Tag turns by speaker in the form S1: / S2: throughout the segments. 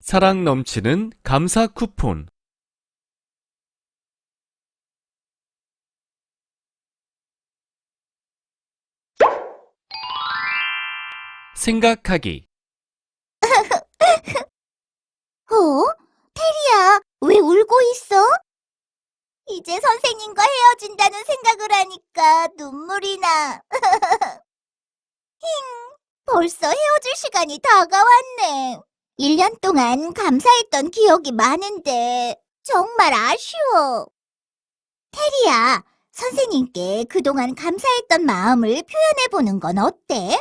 S1: 사랑 넘치는 감사 쿠폰. 생각하기.
S2: 어? 테리야, 왜 울고 있어? 이제 선생님과 헤어진다는 생각을 하니까 눈물이 나. 힝, 벌써 헤어질 시간이 다가왔네. 1년 동안 감사했던 기억이 많은데 정말 아쉬워. 테리야, 선생님께 그동안 감사했던 마음을 표현해보는 건 어때?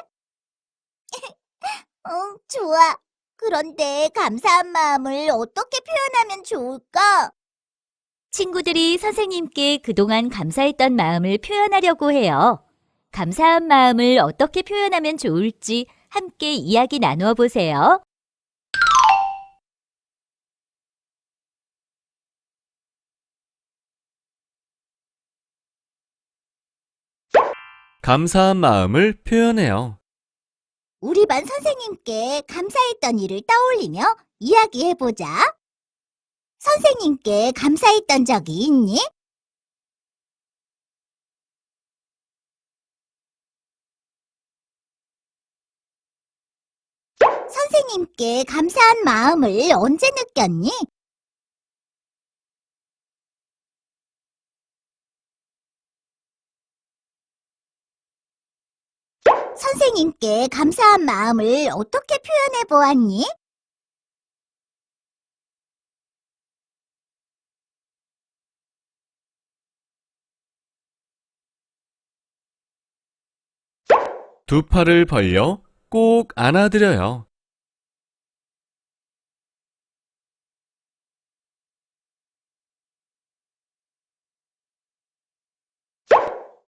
S2: 응, 좋아. 그런데 감사한 마음을 어떻게 표현하면 좋을까?
S3: 친구들이 선생님께 그동안 감사했던 마음을 표현하려고 해요. 감사한 마음을 어떻게 표현하면 좋을지 함께 이야기 나누어 보세요.
S1: 감사한 마음을 표현해요.
S2: 우리 반 선생님께 감사했던 일을 떠올리며 이야기해보자. 선생님께 감사했던 적이 있니? 선생님께 감사한 마음을 언제 느꼈니? 선생님께 감사한 마음을 어떻게 표현해 보았니?
S1: 두 팔을 벌려 꼭 안아드려요.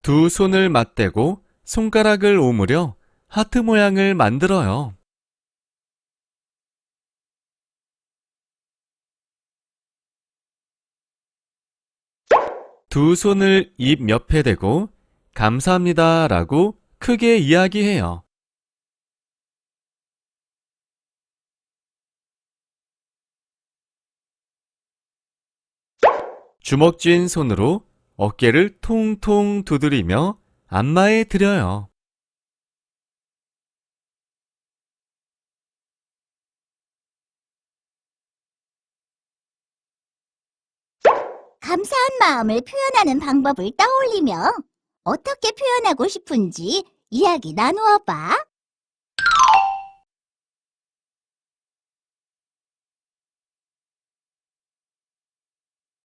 S1: 두 손을 맞대고 손가락을 오므려 하트 모양을 만들어요. 두 손을 입 옆에 대고 감사합니다 라고 크게 이야기해요. 주먹 쥔 손으로 어깨를 통통 두드리며 안마에 드려요.
S2: 감사한 마음을 표현하는 방법을 떠올리며 어떻게 표현하고 싶은지 이야기 나누어 봐.